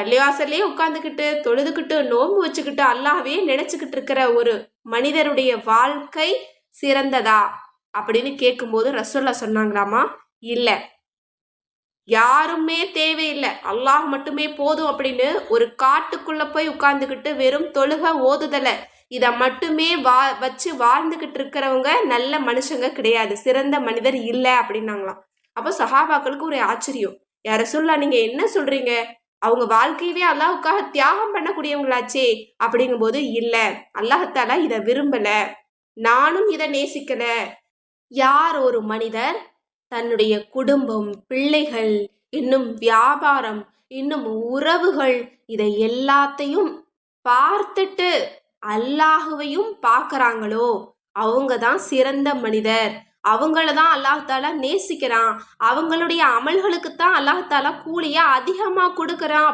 பள்ளிவாசல்லே உட்காந்துக்கிட்டு தொழுதுகிட்டு நோன்பு வச்சுக்கிட்டு அல்லாவே நினைச்சுக்கிட்டு இருக்கிற ஒரு மனிதருடைய வாழ்க்கை சிறந்ததா? அப்படின்னு கேட்கும்போது ரசூல்லா சொன்னாங்களாமா? இல்லை. யாருமே தேவையில்லை. அல்லாஹ் மட்டுமே போதும் அப்படின்னு ஒரு காட்டுக்குள்ள போய் உட்கார்ந்துக்கிட்டு வெறும் தொழுக ஓதுதலை. இதை மட்டுமே வா வச்சு வாழ்ந்துக்கிட்டு இருக்கிறவங்க நல்ல மனுஷங்க கிடையாது. சிறந்த மனிதர் இல்லை அப்படின்னாங்களாம். அப்போ சஹாபாக்களுக்கு ஒரு ஆச்சரியம். யார சொல்லா நீங்க என்ன சொல்றீங்க? அவங்க வாழ்க்கையவே அல்லாஹுக்காக தியாகம் பண்ணக்கூடியவங்களாச்சே அப்படிங்கும்போது இல்லை. அல்லாஹத்தாலா இதை விரும்பல. நானும் இதை நேசிக்கல. யார் ஒரு மனிதர்? தன்னுடைய குடும்பம் பிள்ளைகள் இன்னும் வியாபாரம் இன்னும் உறவுகள் இதை எல்லாத்தையும் பார்த்துட்டு அல்லாஹுவையும் பார்க்கறாங்களோ? அவங்க தான் சிறந்த மனிதர். அவங்கள தான் அல்லாஹாலா நேசிக்கிறான். அவங்களுடைய அமல்களுக்கு தான் அல்லாஹாலா கூலியை அதிகமாக கொடுக்குறான்.